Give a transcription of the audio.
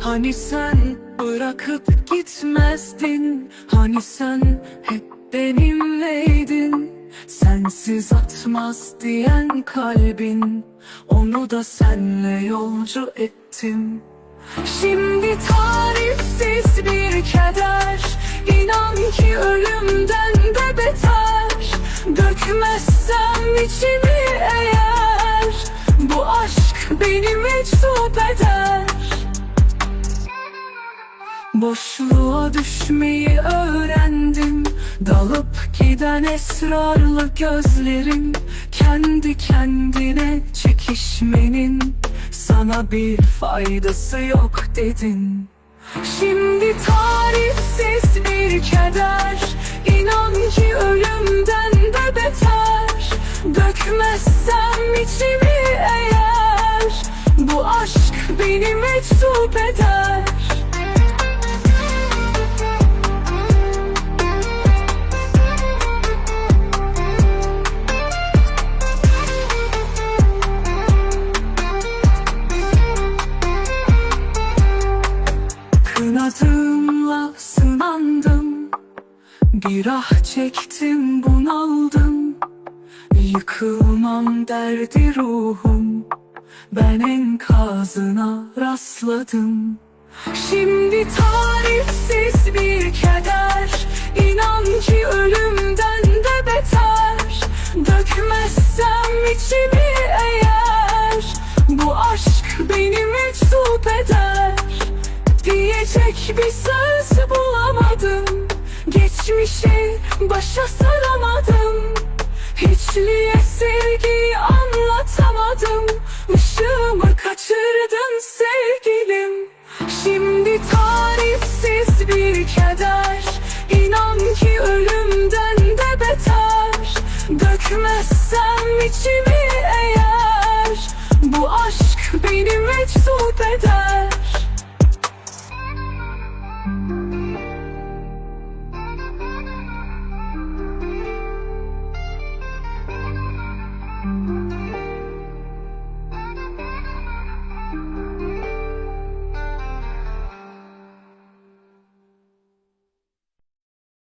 Hani sen bırakıp gitmezdin? Hani sen hep benimleydin? Sensiz atmaz diyen kalbin. Onu da senle yolcu ettim. Şimdi tarifsiz bir keder. İnan ki ölümden de beter. Dökmezsem içimi eğer. Bu aşk beni meczup eder Boşluğa düşmeyi öğrendim. Dalıp giden esrarlı gözlerim. Kendi kendine çekişmenin Sana bir faydası yok dedin. Şimdi tarifsiz bir keder. İnan ki ölümden de beter. Dökmezsem içimi eğer. Bu aşk beni meczup eder Bir ah çektim bunaldım. Yıkılmam derdi ruhum. Ben enkazına rastladım. Şimdi tarifsiz bir keder. İnan ki ölümden de beter. Dökmezsem içimi eğer. Bu aşk beni meczup eder. Diyecek bir söz bulamadım Geçmişi başa saramadım. Hiçliğe sevgiyi anlatamadım. Işığımı kaçırdın sevgilim. Şimdi tarifsiz bir keder. İnan ki ölümden de beter. Dökmezsem içimi eğer. Bu aşk beni meczup eder